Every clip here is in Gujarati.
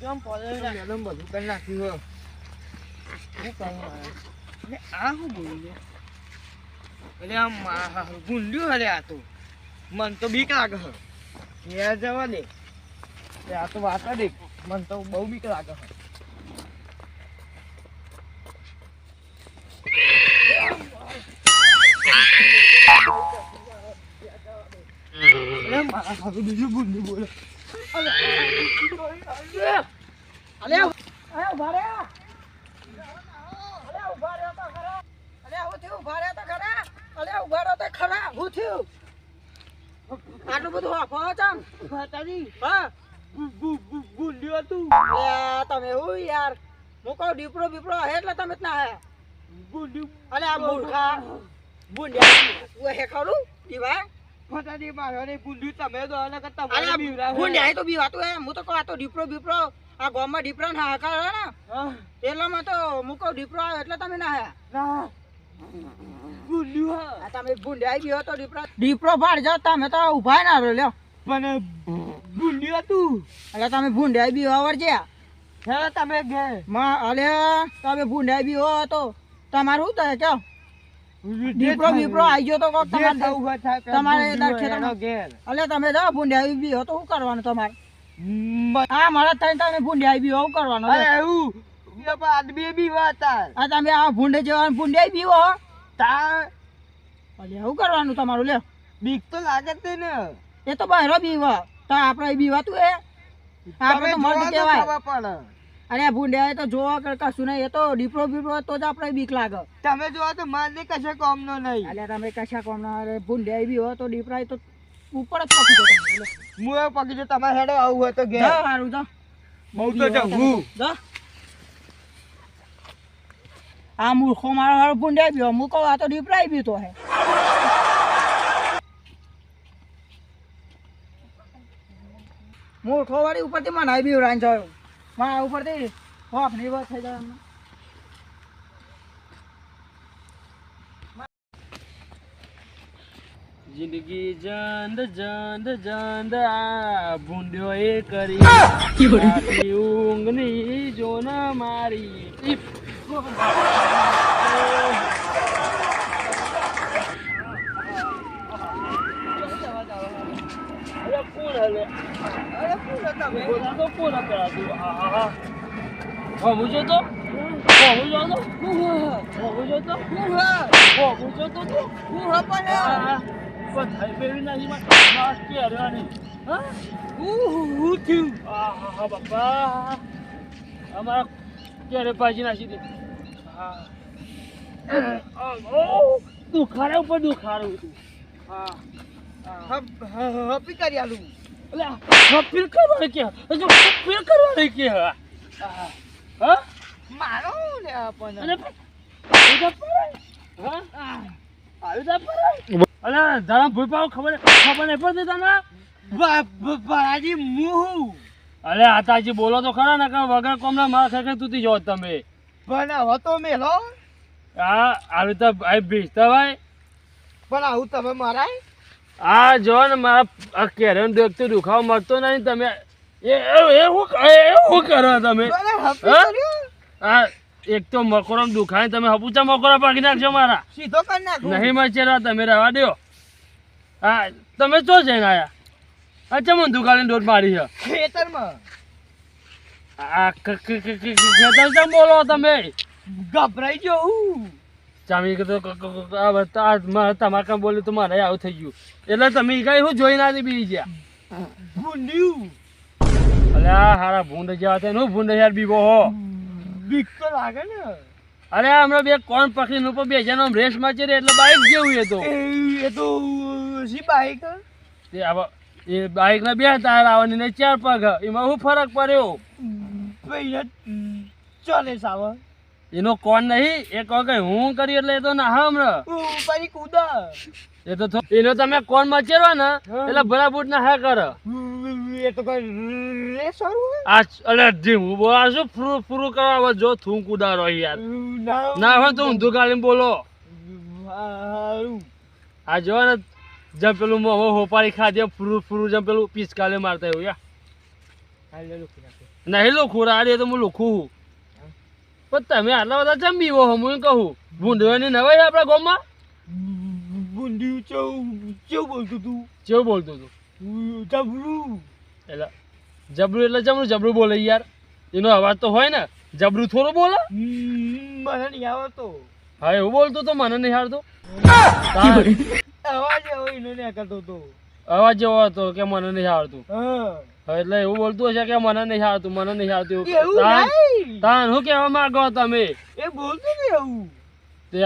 જો. બધું કરી નાખ્યું શું કરવું આ શું? એટલે આમ ગુંડ્યું હલે આ તો. મન તો બીક લાગે ઘેર જવા દે. આ તો વાત દે મન તો બહુ બીક લાગે છે મારા બીજું ગુંડ્યું બોલે. અલે ઊભા થયું ઊભા તો ખરા અલે ઊભા રે તો ખરા હું થયું આટલું બધું હાફો ચમ માતાજી હા હતું તમે યાર હું કહું દીપડો બીપડો હે એટલે તમે ના હે ગુંડ્યું અલે આ મૂર્ખા બુંડિયા હું હે ખરું દીવા માતાજી મારો ને ગુંડ્યું તમે તો અને કે અલે તમારે હું ન્યાય તો બીવાતું હે હું તો કહું આ તો ડીપરો બીપરો આ ગામમાં દીપડા ના હાકાર હે ને એટલામાં તો હું કહું દીપડો આવે એટલે તમે ના હે ના. ગુંડ્યું હા. આ તમે ભૂંડ્યા ગયો તો દીપડો ડીપરો ફાડ જાવ તમે તો ઊભા ના રહ્યો લ્યો. પણ ગુંડ્યું હતું. એટલે તમે ભૂંડ્યા બી આવડ છે હે તમે ગે માં અલે તમે ભૂંડ્યા બી હો તો તમારું શું થાય કયો? દીપડો બીપડો આવી ગયો તો કોક તમારે. તમારે હોય ખેતરમાં-. અલે તમે જાઓ ભૂંડ્યા બી હો તો શું કરવાનું તમારે? હા મારા થઈને તમે ભૂંડ્યા બી હો શું કરવાનું અરે એવું? આદમી બી હતા આ તમે આ ભૂંડે જેવા ભૂંડ્યા બી હો. તાર. અલે શું કરવાનું તમારું લે. બીક તો લાગે તે ને એ તો બહેરો બીવા તો આપણે બીવાતું એ. આપણે તો મર્દ કહેવાય. અરે ભૂંડ્યા તો જોવા કર કશું નહીં એ તો દીપડો બીપડો તો જ આપણે બીક લાગે. તમે જોવા તો મારને કશે કોમ નો નહીં. અલ્યા તમે કશા કોમ ના અરે ભૂંડ્યા બી હોય તો દીપડા તો ઉપર જ પકી જતો એટલે હું એ પકી જતો તમારે હેડે આવું હોય તો ઘેર. હારું જાઓ. બહુ તો જવું જાઓ. આ મૂર્ખો મારો હારો ભૂંડ્યા બી હું કહું આ તો દીપડા બી તો હે. મૂર્ખો વાળી ઉપરથી મને બી જોયું મારા ઉપરથી હોફની વાત થઈ જાય જિંદગી જંદ જંદ જંદ આ ભૂંડ્યો એ કરી. આખી ઊંઘની જોન મારી અરે કોણ હલે અરે કોણ હતા બે તો કોણ હતા તું હા હા હા. હું જોતો? હું જોતો? હું જોતો? હું જોતો તું? હું હે પણ પણ થઈ પેલી માં માસ કે હરવાની હા? હું હું થયું. હા હા બાપા. અમારા ક્યારે ભાજી નાખી દે હા. દુખારે ઉપર દુખારે હતું. હા હપી કરી આલું. એટલે હપીલ કરવાનું કે? હજુ હપીલ કરવાનું કે? હા? હા? મારો ને પણ અરે હા? આવી જા પરાય અલે જરા ભૂપાવ ખબર ખબર નહીં પડતી તને? બાજી અલે આતાજી બોલો તો ખરા ને કે વગર કોમના માર ખાઈ તૂટી જાઓ તમે. પણ હવે તો મેલો હા આવી તો આ ભીજતા ભાઈ પણ આવું તમે મરાય? આ જો ને મારા આ કેરેન દેખતું દુખાવો મળતો નહીં તમે એ એવું એવું કરો તમે? હા? એક તો મકોરો દુખાય તમે હપુચા મકોરા પાકી નાખજો મારા. સીધો કરી નાખું. નહીં મચેરા તમે રહેવા દો. હા તમે ચો જઈને આયા? અચ્છા મને દુકાને દોડ મારી છે? ખેતરમાં. આ ખેતર બોલો તમે? ગભરાઈ ગયો ચામી કીધું તમારે કામ બોલ્યું તો મારે આવું થઈ ગયું. એટલે તમે કઈ શું જોઈ ના બી ગયા ભૂંડ્યું આ હારા ભૂંડ જેવા છે નું ભૂંડ યાર બીબો હો. બીક તો લાગે ને. અરે હમણાં બે કોણ પક્ષી નું પણ બે જણા રેસમાં ચડે એટલે બાઈક જેવું એ તો. એ- એ તો શી બાઈક તે આવા- એ બાઈક ના બે તાર આવવાની ને ચાર પગ. એમાં હું ફરક પડ્યો? ચાલે સાવ એનો કોણ નહીં? એ કહો કે હું કરી એટલે એ તો ના હમણાં. પાછી કૂદા એ તો એનો તમે કોણ મચેરો ને એટલે ભરાબૂટ ના હા કરો. એ તો સારું આ હું બોલા છું ફ્રુ ફ્રુ કરવા જો થૂં કુદારો યાર. ના. હોય તો ઊંધું ગાળીને બોલો. આ જો ને જેમ પેલું હોપારી ખાધે ફ્રુ ફ્રુ જેમ પેલું પીસકાલે મારતા એવું યા. નહીં લોખું રાડે તો હું લોખું પણ તમે આટલા બધા ચમ બીવો હો? હું કહું ભૂંડવાની નવાઈ આપણા ગામમાં? ભૂંડ્યું ચેવું ચેવું બોલતું તું? કેવું બોલતું તું? જબરું. એટલે જબરું એટલે જમણું જબરું બોલે યાર. એનો અવાજ તો હોય ને જબરું થોડું બોલે? મને નહીં આવતો હા એવું બોલતો તો મને નહીં હારતું અવાજ એવો એનો નહીં કરતો તો. અવાજ એવો હતો કે મને નહીં આવડતું. હા. એટલે એવું બોલતું હશે કે મને નહીં આવતું મને નહીં એવું તાન- શું કહેવા માંગો તમે? એ બોલતું એવું તે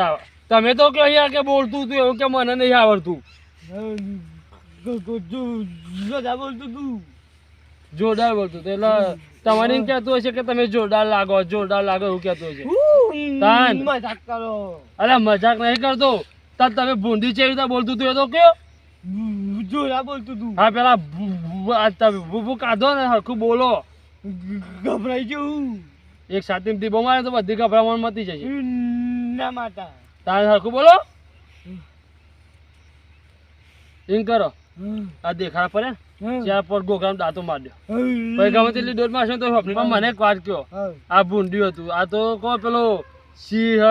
તમે તો કહો યાર કે બોલતું તું એવું કે મને નહીં આવડતું. બોલતું તું. જોરદાર બોલતું હતું એટલે તમારે કહેતું હશે કે તમે જોરદાર લાગો જોરદાર લાગો એવું કહેતું હશે. તાન. મજાક કરો. અરે મજાક નહીં કરતો. તાર તમે ભૂંડી છે એવી રીતે બોલતું હતું એ તો કયો. જોરદાર બોલતું તું. હા પેલા તમે કાઢો ને હરખું બોલો. ગભરાઈ જવું. એક સાથે દીપો મારે તો બધી ગભરામણ મતી જશે. ના માતા તારે હરખું બોલો. એમ કરો. આ દેખાડા પડે ત્યાં પર ગોગામ દાંતો માર્યો પછી ગમે તેટલી દોડ મારશો તો. પણ મને એક વાત કયો. આ ભૂંડ્યું હતું. આ તો કહો પેલો સિંહ હ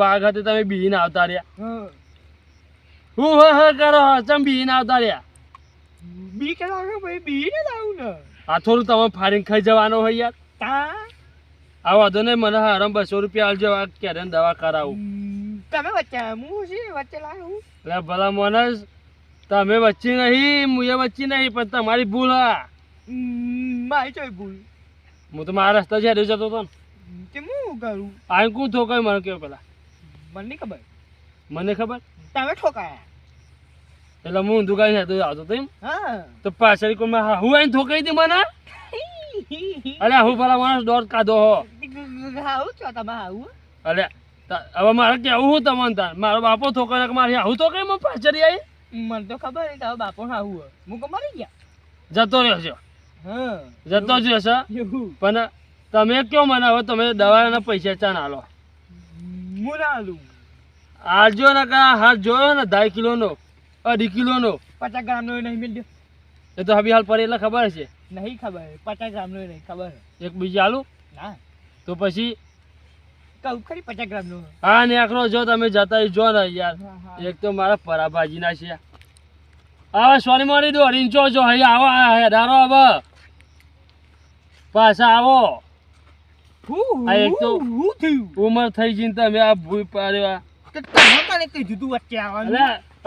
વાઘ હતી તમે બીહીને આવતા રહ્યા. હું. હ કરો ચમ બીહીને આવતા રહ્યા? બી લાગે ભાઈ બી ને લાવું ને. આ થોડું તમે ફાડીને ખાઈ જવાનું હોય યાર. તા. આ વાંધો નહીં મને હરામ બસો રૂપિયા આલજો આ ક્યારે દવા કરાવું. તમે વચ્ચે હું છે વચ્ચે લાવું એટલે ભલા માણસ તમે વચ્ચે નહીં હું એ વચ્ચે નહીં પણ તમારી ભૂલ હા. મારી ચોઈ ભૂલ. હું તો મારા રસ્તા છે જતો હતો ને. તે હું કરું? આ કું ઠોકાય? મને કેવો પેલા. મને ખબર. મને ખબર? તમે ઠોકાયા. એટલે હું કાંઈ નતો આવતો તો એમ. હા. તો પાછળ કોઈ હા હું આઈને ઠોકાઈ દે મને. અરે હું ભલા માણસ દોર કાઢો હો. અરે હવે મારે કેવું હું તમને તાર? મારો બાપો ઠોકાય મારે આવું તો કઈ મને પાછળ આવી મને તો ખબર નહીં તારો બાપો આવું હું કમારી ગયા જતો રહ્યો છે હા. જતો જ રહેશે. પણ તમે કયો મને હવે તમે દવાના પૈસા ચા ના લો. હું ના આલું આજો ને કા હાથ જોયો ને ઢાઈ કિલોનો અઢી કિલોનો? પચાસ ગ્રામનો નહીં મિલ એ તો હવે હાલ પડે એટલે ખબર છે. નહીં ખબર પચાસ ગ્રામનો નહીં ખબર. એક બીજી આલુ? ના. તો પછી? કહું ખરી પચાસ ગ્રામનો હા નેકરો જો તમે જતા જો ને યાર. હા, હા. એક તો મારા પરાભાજી છે. હવે સોની મારી દો રીંચો જો હૈ આવો આ હેડારો હવે પાછા આવો. આ એક તો- ઉંમર થઈ જઈને તમે આ ભૂઈ પાડ્યા વચ્ચે આવવાનું?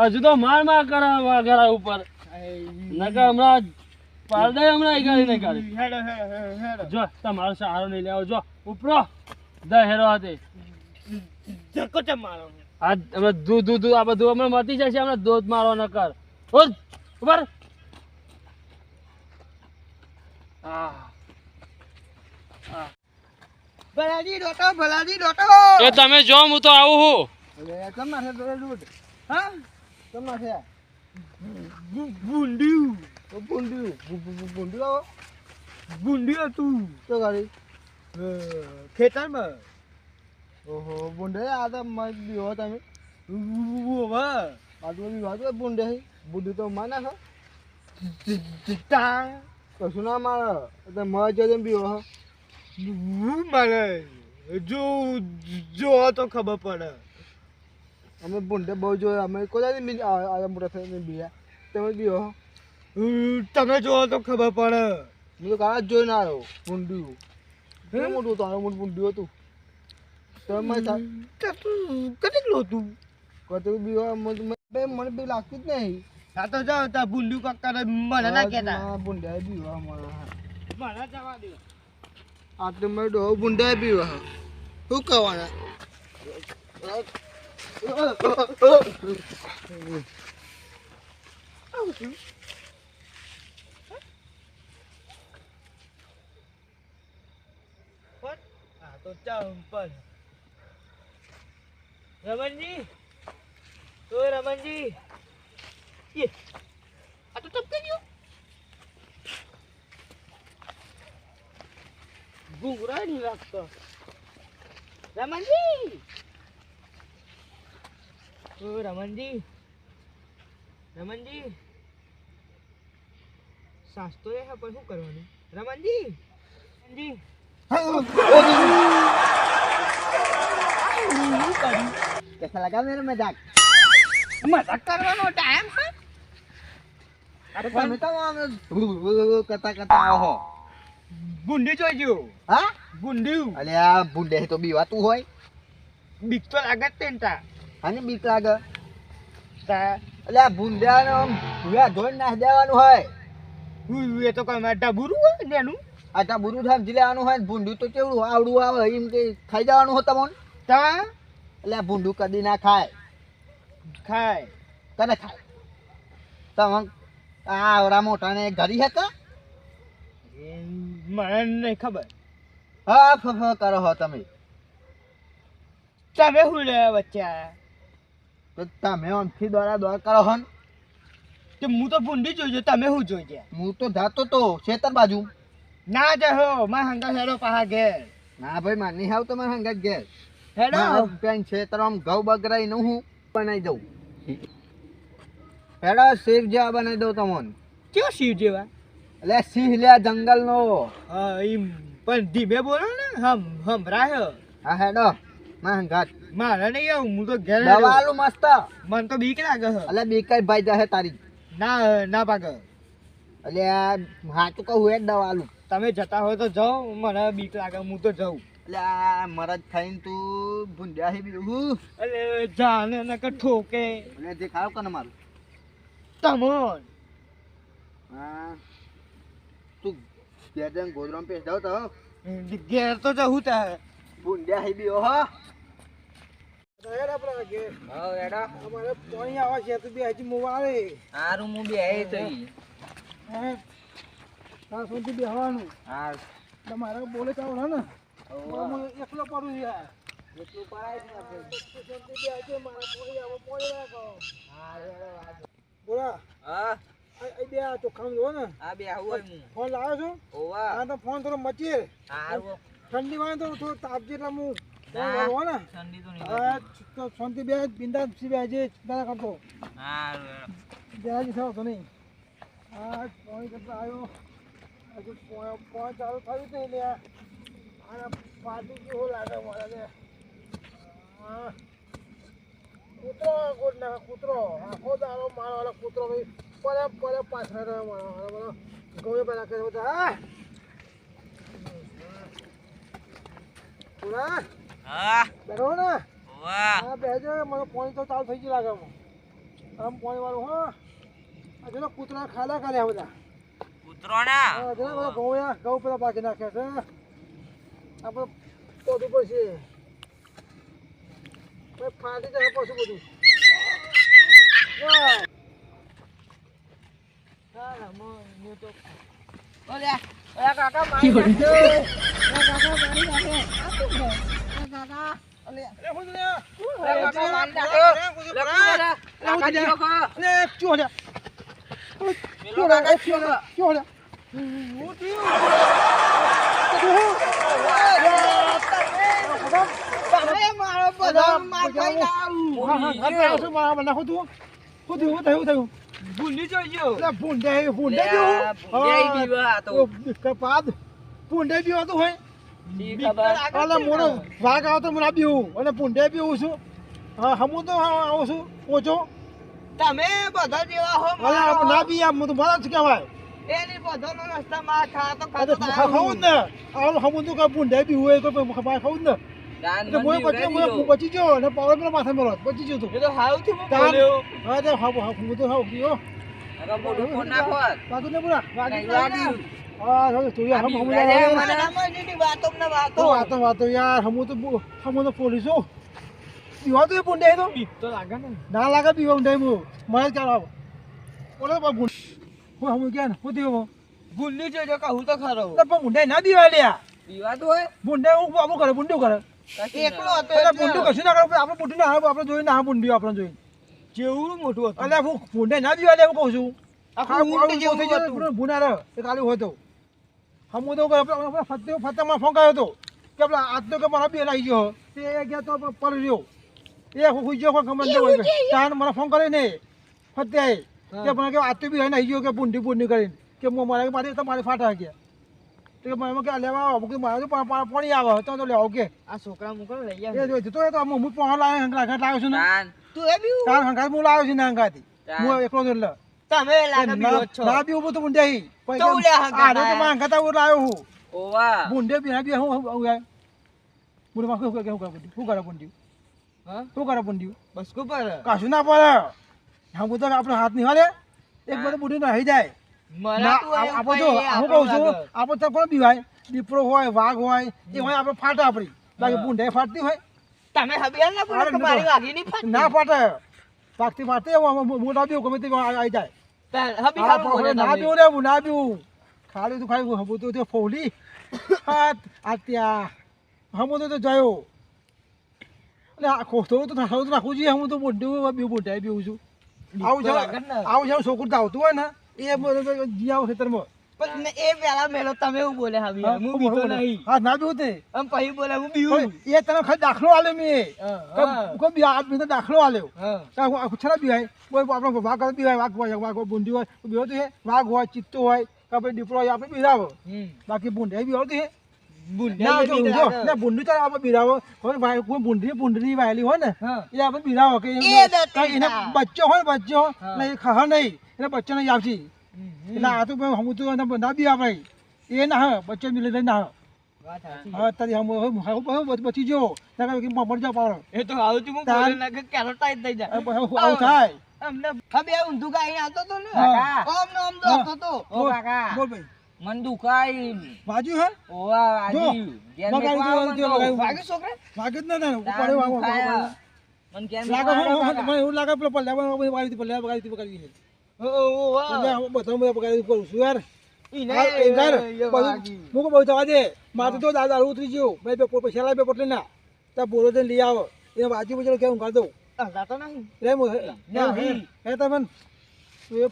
હજુ તો માર માર કરે ઘરા ઉપર. નકર હમણાં પારડે હમણાં એ ગાડી નહીં હેડો હેડો હેડો જો તમારો સહારો નહીં લેવો. જો ઉપરો. દ હેરો હાથે. ધક્કો ચમ મારો. આ હમણાં દૂધ દૂધ આ બધું હમણાં મતી જશે હમણાં દૂધ મારો ન કર ઉઠ. આહ. ભલાજી ડોટો ભલાજી ડોટો. એ તમે જો હું તો આવું છું. તોરે દૂધ? હા? કેમ ના છે બુંડ્યું બુંડ્યું બુંડ્યું બુંડ્યું હતું તો ગાડી ખેતરમાં ઓહો બુંડે આ તો મત બીવો તમે ઓવા આટલો બીવા તો બુંડે બુંડ્યું તો માને છે તા કશું ના મારે તો મત જો તેમ બીવો મારે જો જો તો ખબર પડે અમે ભૂંડે બહુ જોયા. અમે આ મોટા થઈને બીયા તમે બીઓ તમે જો તો ખબર પડે. હું તો કાળા જ જોઈ ના આવ્યો ભૂંડ્યું. કેટલું મોટું તારું મોટું ભૂંડ્યું હતું. કેટલું હતું? કતું બીવા મને મને બી લાગતું જ નહીં. હા તો જાઓ તા બુંડ્યું કાકા મને ના કહેતા. બુંડ્યા બીવા મને મને જવા દે. આટલે મેં ડો બીવા શું કહેવાના? હા તો ચંપલ રમણજી ઓ રમણજી ये આ તો ટપકી ગયો ઘૂંઘરા નહીં લાગતો રમણજી રમનજી રમણજી. રમણજી. સાસ્તો એ પણ શું કરવાનું? રમણજી. કેસા લગા મેરે મજાક. મજાક કરવાનો ટાઈમ હા અરે તમે તો આમ કરતા કરતા આવો ગુંડી જોઈજો હા? ગુંડી. અલ્યા આ બુંડે તો બીવાતું હોય. બીક તો લાગે જ તેનતા ને તા અને બીક લાગે. તા અલે આ ભૂંડાને આમ ભૂયા ધોઈ નાખી દેવાનું હોય. એ તો કઈ મારે ડાબુરું હોય ને એનું? આટા બુરું સમજી લેવાનું હોય ને ભૂંડું તો કેવડું આવડું આવે એમ કે ખાઈ જવાનું હોય તમને? તા? એટલે આ ભૂંડું કદી ના ખાય. ખાય. કને ખાય? તમે આ આવડા મોટાને ઘરી હતા? મને નહીં ખબર. હા ફ કરો હો તમે. તમે શું લે બચ્ચા તો તમે આમથી દ્વારા દોડ કરો હન. તો હું તો ભૂંડી જોઈજો તમે શું જોઈજે હું તો જાતો તો ખેતર બાજુ. ના જહો મારે હંગા હેડો પાહા ઘેર. ના ભાઈ માર નહીં આવ મારે હંગા ઘેર. હેડો. પેન ખેતર આમ ઘઉં બગરાઈ નું હું બનાવી દઉં. હેડો શિવ જેવા બનાવી દઉં તમને. કયો શિવ જેવા? એટલે સિંહ લ્યા જંગલનો. નો પણ ધીમે બોલો ને હમ હમ રાહ. હા હેડો. માં હંગાત મારે નહીં આવું હું તો ઘેર દવા આલું મસ્ત. મને તો બીક લાગે છે. એટલે બીકાઈ ભાઈ જાહે તારી. ના ના પાક. એટલે આ હાચું કહું એ દવા આલું. તમે જતા હોય તો જાઓ મને બીક લાગે હું તો જાઉં. એટલે મરજ ખાઈને તું ભૂંડ્યા હે બીજું. એટલે જાને કે ઠોકે. અને દેખાવ કને મારું. તમોન. હા. તું ઘેર જઈને ગોદરામાં તો ઘેર તો જવું તારે. ભૂંડ્યા હી બી ઓહો હું હા તમારે બોલે આવડે ને. હું એકલો પડું યાર એટલું પડાય ને બોલા. હા. આ બે આ ચોખ્ખામાં જોવો ને. આ બે આવું હોય હું. ફોન લાવ્યો છું. ઓવા આ તો ફોન થોડો મચીએ. હારું. ઠંડી માં તો થોડો તાપ છે એટલે હું. હો હા શાંતિ બે બિંદાસ બે જે ચિંતા ના કરતો હારું જરા થયો તો નહીં. હા ફોન કરતા આવ્યો. હજુ ફોન ચાલુ થયું જ નહીં લે આ પાટી કેવો લાગે મારે કૂતરો ગોટ નાખે? કૂતરો. આખો દાડો મારો વાળો કૂતરો ભાઈ. પરે પરે પાછળ રહ્યો મારો વાળો. ગમે પેલા કરે બધા હા. પૂરા હા. બેઠો ને. ઓવા હા બેજો મને પાણી તો ચાલુ થઈ ગયું લાગે આમ. આમ વાળું હા. આ જોને કૂતરા ખાલા ખાલે બધા. કૂતરો ના હા બધા ઘઉં યા ઘઉં પેલા બાકી નાખ્યા છે. આપણે પોતું પડશે. પછી ફાટી જાય પછી બધું. હા. તો કાકા મારી નાખ્યો. અલે, હું તો લે. અલે, ચૂ લે. અલે, ચૂ લે, એ ચૂ લે, ચૂ લે. હું થયું? મારો બધા માર ખાઈને હા, હા, હા, હા, શું મારા મને શું થયું? શું થયું? શું થયું? શું થયું? ભૂંડી જોઈજો અલે, ભૂંડે, ભૂંડે જેવું? હા, તો કપાદ. ભૂંડે બી હોતું હોય અલે મોનો વાઘ આવતો મને બીવું અને ભૂંડે બીવું છું. હા હમુ તો આવું છું. ઓછો તમે બધા જેવા હો અલે આમ ના બી આમ તો મારા જ કહેવાય. એની બધાનો રસ્તા માં ખા તો ખાતો ખાવું ને. હમું તો કઈ ભૂંડે બી હોય તો ખબર ખાવું ને. બચી બચી ગયો અને પાવર પેલા માથે મેલો બચી ગયો તું. એ તો હાવથી બોલ્યો હા તે હા. હા હું હા ને હા હવે ને વાતો તો તો તો તો તો તો ને. ના લાગે પીવા ઊંડાઈ મુ. મને ચાલો બોલો બા ભૂંડ હું હમું ક્યાં હું દેવો ભૂંડી જોઈજો કહું તો ખરો તો પણ ભૂંડાઈ ના દીવા લ્યા. પીવાતું હોય. હું બાબુ કરે ભૂંડું કરે એકલો હતો એટલે એટલે કશું ના કરે આપણે ભૂંડું ના આપણે જોઈને ના ભૂંડ્યું આપણે જોઈને. જેવું મોટું હતું. એટલે હું ભૂંડાઈ ના દીવા લે હું કહું છું. આખું ઊંટ જેવું હતું. ભૂના રહે એ કાલે હોય તો. હમું તો આપણે ફતે ફતેમાં ફોન કર્યો હતો. કે આપણે આજ તો કે મારા બે લાગી ગયો. તે એ ગયા તો પર રહ્યો. એ હું ગયો કોઈ ખબર નહીં હોય તાન મને ફોન કરે ને ફતે કે મને કે આજ તો બી આવી ગયો કે બુંડી બુંડી કરીને. કે હું મારા મારી તમારી ફાટા ગયા તો કે મને કે લેવા આવો. કે મારે પાણી આવે તો તો લેવો કે આ છોકરા મોકલો લઈ એ આવ તો એ તો હું પાણી લાવ્યો હંગાત લાવ્યો છું ને. તું એ બી તાર હું લાવ્યો છું ને હંગાથી હું એકલો જ એટલે. તમે લાગે બીવો છો. ના બી ઊભો તો બુંડે હી. તો ઉલે હંગાત આ તો માં હંગાત આવું લાવ્યો હું. ઓવા. બુંડે બી ના બી હું હું હું બુંડે માં હું શું કરે શું કરે બુંડ્યું હા? શું કરા બુંડ્યું બસ કો પર. કશું ના પડે. હા હું આપણો આપણે હાથની હાલે. એક બધું ના નાહી જાય. મને ના, આપો જો હું કહું છું આપો તો કોણ બીવાય? દીપરો હોય વાઘ હોય એ હોય આપણે ફાટા આપણી. બાકી બુંડે ફાટતી હોય. તમે હબિયાલ ના પડે નતો. મારી વાગી નહીં ના ફાટે. પાકતી ફાટે મોટા બી ગમે તે આવી જાય. હબી ના ના ખાલી તું તો તે ફોલી હાથ આ ત્યાં હમું તો જયો. એટલે આખો તો થોડું તો રાખું જોઈએ હું તો બુંડ્યું બીવું બુંડાઈ બીવું છું. આવું છે આવું છે છોકરું ગાવતું હોય ને એ બરોબર જી આવું ખેતરમાં. પણ એ પેલા મેલો તમે એવું બોલે હબિયાલ હું બીતો નહીં. હા ના બીવું તે. આમ પછી બોલે હું બીવું એ તને ખાલી દાખલો આલે મે હા, હા. કોઈ બી આ બીજો દાખલો આલ્યો. હા. છેલ્લા બીવાય કોઈ આપણો વાઘ કરે બીવાય વાઘ હોય વાઘ બુંદી હોય બીવો તો હે વાઘ હોય ચિત્તો હોય કે પછી દીપડો હોય આપણે બીરાવો. બાકી બુંડી બીવો તો હે બુંડી તો આપણે બીરાવો. ભાઈ બુંડી બુંડી વાયેલી હોય ને એ આપણે બીરાવો કે એને એને. બચ્ચો હોય બચ્ચો નહીં એ ખા નહીં. એટલે બચ્ચો નહીં આવશે. એટલે આ તો હમું તો ના બી આવે. એ ના હા બચ્ચો મિલે નહીં ના હા. વાત સાચી. હવે તારી હમ હું બચી જો કે મરી એ તો આવું તું હું તાર- બોલે નાખે થઈ જાય. આવું થાય. અમને ખબે ઊંધું ગાઈ આવતો તો ને? હા. ઓમ ને ઓમ તો તો. ઓ કાકા. બોલ ભાઈ. મન દુખાય વાજુ હે? ઓવા વાજી છોકરા? ના વાગો. મને લાગે. મને એવું લાગે પેલો પલ્લા વાળી પલ્લા એટલે બધા બધા બગાડી કરું છું યાર. મૂકો બહુ જવા દે મારે તો દાદા ઉતરી ગયો મેં બે પૈસા લાવી પોટલી ના ત્યાં બોલો જઈને લઈ આવો એ બાજુ બજાર કેવું કાઢ દઉં હે તમે એ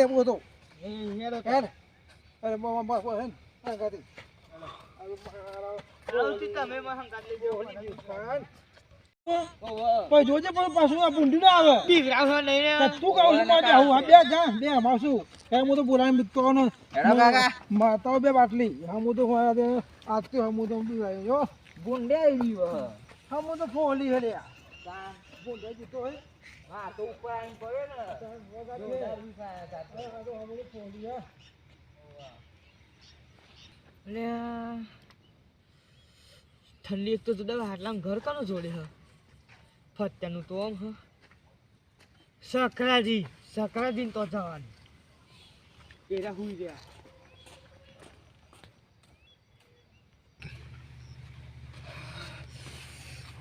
એવું હતો એ ઈને તો હે ને અરે બો બો બો હે ને હા કાઢે આવતી તમે પછી જોજે પણ પાછું આ ના આવે. તું કહું છું મારે હું આ બે જા બે માસું એ હું તો બોલાવી મિત્રો ને હેડો બે બાટલી. હું તો આજથી હું તો જો ગુંડે આવી હું તો ફોલી હે લ્યા. જીતો હે હા તો ઉપર આવીને ને. ઠંડી એક તો જુદા હાટલા ઘર કનો જોડે હ? ફત્યાનું તો આમ હ. સકરાજી સકરાજી તો જવાનું. એરા હુઈ ગયા.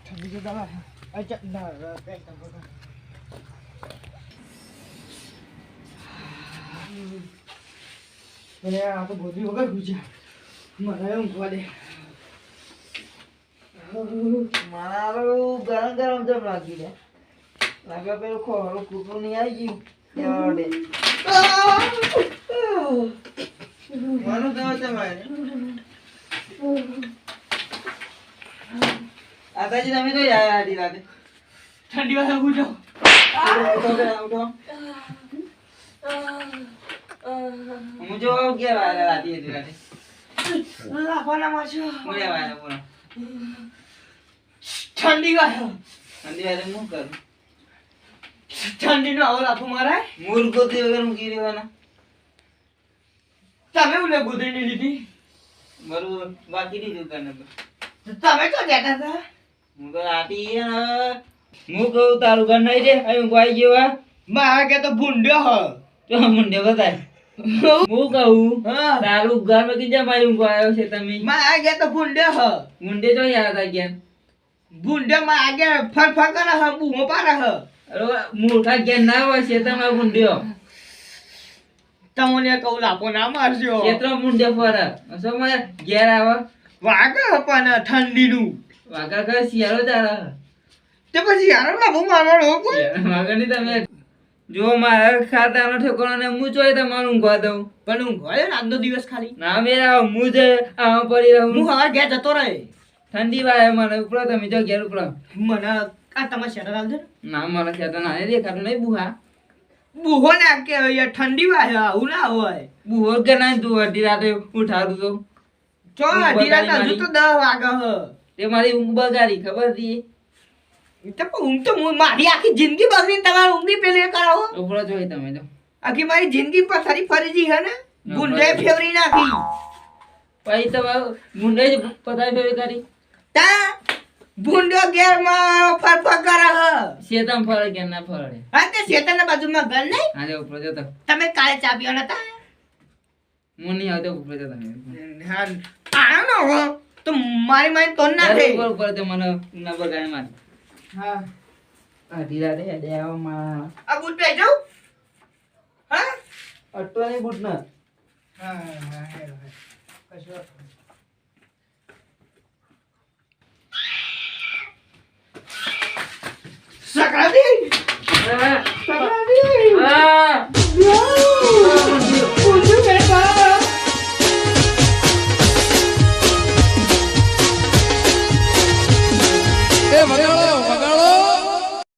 તો દવા અચ્છા ના. મને આ તો ગોદી વગર ગુજ્યા. મને ઊંઘવા દે. મારું ગરમ ગરમ જમ લાગી લે લાગે પેલું ખોરું કૂકરું નહીં આવી ગયું મારું ગમે તમારે આતાજી તમે કઈ આયા આડી રાતે ઠંડી વાળા ઉઠો ઉઠો. હું જો અગિયાર વાગે રાતે રાતે મોડ્યા વાગે પૂરો ઠંડી વાળા ઠંડી વાગે હું કરું? ઠંડી નો આવો લાફો મારાય. મૂળ ગોતી વગર મૂકી દેવાના તમે ઉલે ગોદડી લીધી? બરોબર બાકી તને તો. તમે તો જતા હતા. હું તો આપી હું. કહું તારું ઘર નહીં રે અહીં કોઈ ગયો મારા કે તો ભૂંડ્યો હ. તો મુંડે બતાય. હું કહું હા. તારું ઘરમાં કીધા મારી ઊંઘ આવ્યો છે તમે? મારા કે તો ભૂંડ્યો હ. મુંડે તો યાદ હતા ગયા. ભૂંડ્યો મારા કે ફર ફર કરે હ. બૂમો પાડે હ મૂર્ખા ગયા ના હોય છે મુંડ્યો તમને કહું લાપો ના મારજો. ક્ષેત્ર મુંડે ફરે. શું મને ઘેર આવે. વાગે પણ ઠંડીનું. વાગા શિયાળો ચાલે તે પછી યાર લાફો મારવાનો નહીં તમે. જો મારા ખાતાનો ઠેકાણો ને હું જોઈ તમારું ઊંઘવા દઉં. પણ હું ઘરે આજનો દિવસ ખાલી. ના મેરા હું જ આમાં પડી હું હવે ઘેર જતો રહે. ઠંડી વાય મને ઉપડો તમે જો ઘેર ઉપડો. મને આ તમારે શેટર આલજો ના. મને શેટર ના દેખાતું નહીં બુહા. બુહો ના કે યાર ઠંડી વાય આવું ના હોય. બુહો કે ના તું અઢી રાતે ઉઠાડું તો ચો અઢી રાત હજુ તો દસ વાગે હ. તે મારી ઊંઘ બગાડી ખબર હતી તો ઊંઘ તો મારી આખી જિંદગી બગડી તમારે ઊંઘી પેલે કરાવો. ઉપરો જોઈ તમે તો આખી મારી જિંદગી પથારી ફરી જી હે ને? ગુંડે ફેવરી નાખી. પછી તમે ગુંડે જ પતાવી ફેરી કરી તા ભૂંડો ઘેરમાં ફરફર કરે હ. શેતામ ફળ કે ના ફળ? હા તે શેતાના બાજુમાં ઘર નહીં આજે ઉપરો જતો. તમે કાલે ચા પીવા નતા? હું નહીં આવતો ઉપર જતો તમે હા. આનો નો હો તો મારી મારી તો ના થઈ ઉપર ઉપર તે મને ના બગાડે માર. હા. આ ધીરા દે દે આવમાં આ બૂટ જાઉં હા? અટવાની બૂટ ના. હા હા હા કશું Sacradinho! Ah, é. sacradinho! Ah. É.